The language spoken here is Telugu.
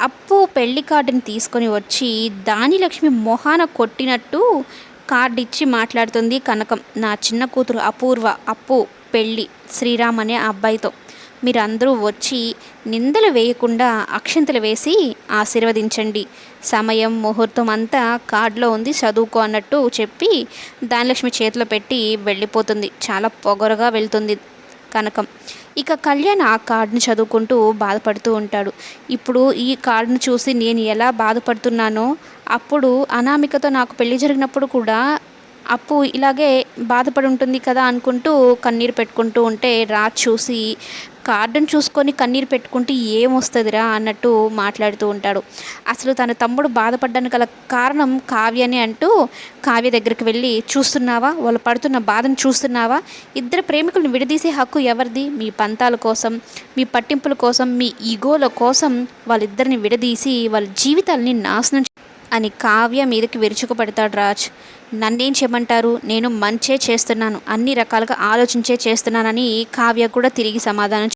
అప్పు పెళ్ళి కార్డుని తీసుకొని వచ్చి దానిలక్ష్మి మొహాన కొట్టినట్టు కార్డు ఇచ్చి మాట్లాడుతుంది కనకం. నా చిన్న కూతురు అపూర్వ అప్పు పెళ్ళి శ్రీరామ్ అనే అబ్బాయితో. మీరందరూ వచ్చి నిందలు వేయకుండా అక్షంతలు వేసి ఆశీర్వదించండి. సమయం ముహూర్తం అంతా కార్డులో ఉంది చదువుకో అన్నట్టు చెప్పి దానిలక్ష్మి చేతిలో పెట్టి వెళ్ళిపోతుంది. చాలా పొగరుగా వెళ్తుంది కనకం. ఇక కళ్యాణ్ ఆ కార్డుని చదువుకుంటూ బాధపడుతూ ఉంటాడు. ఇప్పుడు ఈ కార్డును చూసి నేను ఎలా బాధపడుతున్నానో అప్పుడు అనామికతో నాకు పెళ్ళి జరిగినప్పుడు కూడా అప్పు ఇలాగే బాధపడి ఉంటుంది కదా అనుకుంటూ కన్నీరు పెట్టుకుంటూ ఉంటే రాజ్ చూసి కార్డును చూసుకొని కన్నీరు పెట్టుకుంటే ఏమొస్తుందిరా అన్నట్టు మాట్లాడుతూ ఉంటాడు. అసలు తన తమ్ముడు బాధపడ్డానికి గల కారణం కావ్యని అంటూ కావ్య దగ్గరికి వెళ్ళి చూస్తున్నావా? వాళ్ళు పడుతున్న బాధను చూస్తున్నావా? ఇద్దరు ప్రేమికులను విడదీసే హక్కు ఎవరిది? మీ పంతాల కోసం మీ పట్టింపుల కోసం మీ ఈగోల కోసం వాళ్ళిద్దరిని విడదీసి వాళ్ళ జీవితాలని నాశనం అని కావ్య మీదకి విరుచుకుపడతాడు రాజ్. నన్నేం చేయమంటారు? నేను మంచే చేస్తున్నాను. అన్ని రకాలుగా ఆలోచించే చేస్తున్నానని కావ్య కూడా తిరిగి సమాధానం